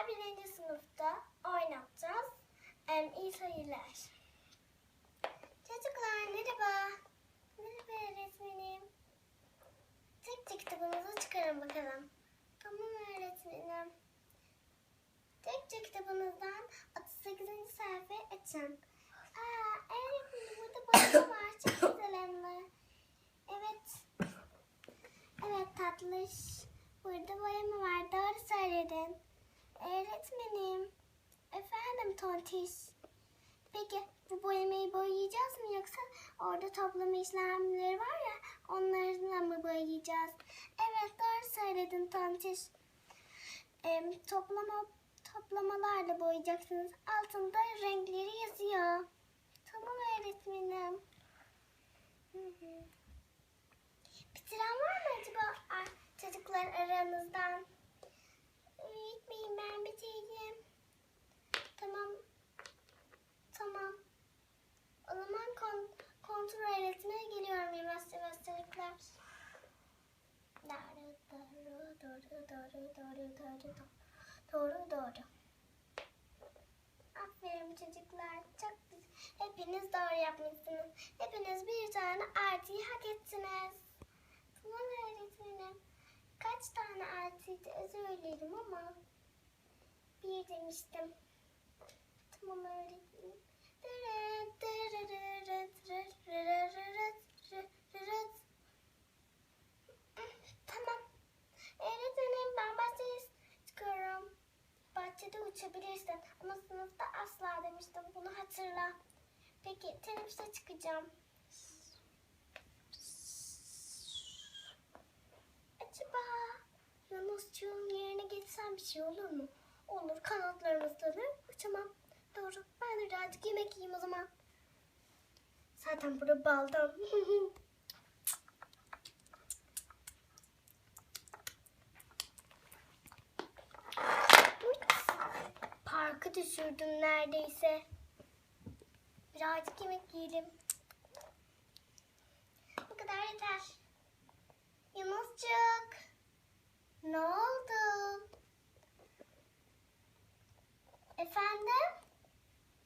Çocuklar birinci sınıfta oynatacağız. Em, iyi sayılar. Çocuklar merhaba. Merhaba öğretmenim. Tek tek kitabınızı çıkarın bakalım. Tamam öğretmenim. Tek tek kitabınızdan 38. sayfayı açın. Aa, öğretmenim burada boyama var. Çok güzel de. Evet. Evet tatlış. Burada boyama var. Doğru söyledin. Öğretmenim. Efendim tontiş. Peki bu boyamayı boyayacağız mı yoksa orada toplama işlemleri var ya onlarla mı boyayacağız? Evet doğru söyledin tontiş. Em, toplama toplamalarla boyayacaksınız. Altında renkleri yazıyor. Tamam öğretmenim. Hı hı. Bitiren var mı acaba ah, çocuklar aranızdan? Anneciğim ben bitirdim. Tamam. Tamam. O zaman kon kontrol etmeye geliyorum yemezse hastalıklar. Doğru doğru doğru doğru doğru doğru doğru doğru. Aferin çocuklar. Çok hepiniz doğru yapmışsınız. Hepiniz bir tane artıyı hak ettiniz. Tamam öğretmenim. Kaç tane artıydı özür dilerim ama bir demiştim. Tamam öğretmenim. Tamam. Öğretmenim ben bahçeye çıkıyorum. Bahçede uçabilirsin ama sınıfta asla demiştim. Bunu hatırla. Peki teneffüse çıkacağım. Acaba Yunuscuğun yerine geçsem bir şey olur mu? Olur. Kanatlarım ıslanır. Uçamam. Doğru. Ben de birazcık yemek yiyeyim o zaman. Zaten burada baldan. Parkı düşürdüm neredeyse. Birazcık yemek yiyelim. Bu kadar yeter. Yunuscuk. Ne oldu? Efendim?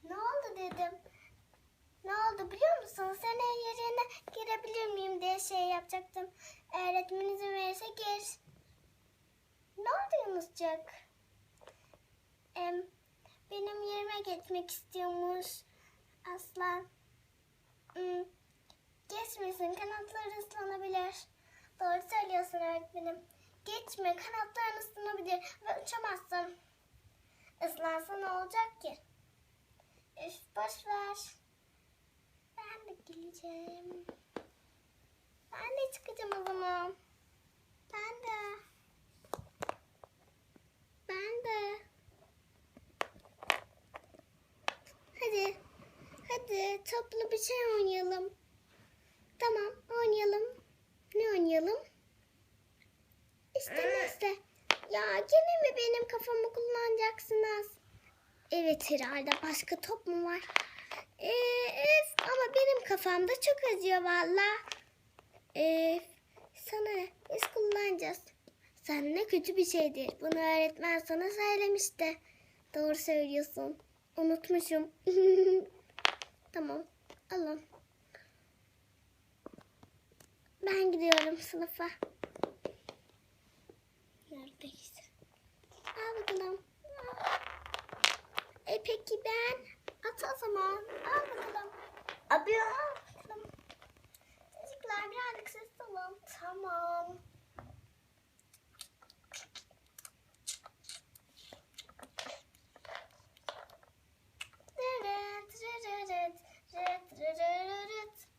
Ne oldu dedim. Ne oldu Senin yerine girebilir miyim diye şey yapacaktım. Öğretmen izin verirse gir. Ne oldu Yunuscuk? Em, benim yerime geçmek istiyormuş Aslan. Hmm, geçmesin kanatları ıslanabilir. Doğru söylüyorsun öğretmenim. Geçme kanatların ıslanabilir ve uçamazsın. Islansa ne olacak ki? Üf boş ver. De geleceğim. Ben de çıkacağım o zaman. Ben de. Ben de. Hadi. Hadi toplu bir şey oynayalım. Tamam oynayalım. Ne oynayalım? İşte neyse. Ya gene mi benim kafamı kullanacaksınız? Evet herhalde başka top mu var? Ee, ama benim kafamda çok acıyor valla. Ee, sana? Biz kullanacağız. Sen ne kötü bir şeydir. Bunu öğretmen sana söylemişti. Doğru söylüyorsun. Unutmuşum. tamam. Alın. Ben gidiyorum sınıfa. Neredeyiz? Al bakalım. E peki ben? At o zaman. Al bakalım. Abi al bakalım. Çocuklar birazcık Tamam.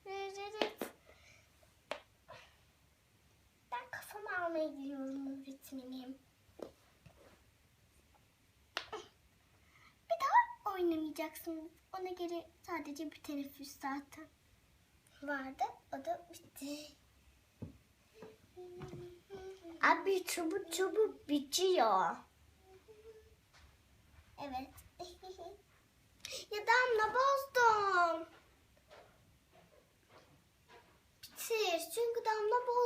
Rırırıt. Ben kafamı almaya gidiyorum öğretmenim. Bir daha oynamayacaksınız. Ona göre sadece bir teneffüs zaten vardı. O da bitti. Abi çabuk çabuk bitiyor. Evet. ya damla bozdum. Bitir. Çünkü damla bozdum.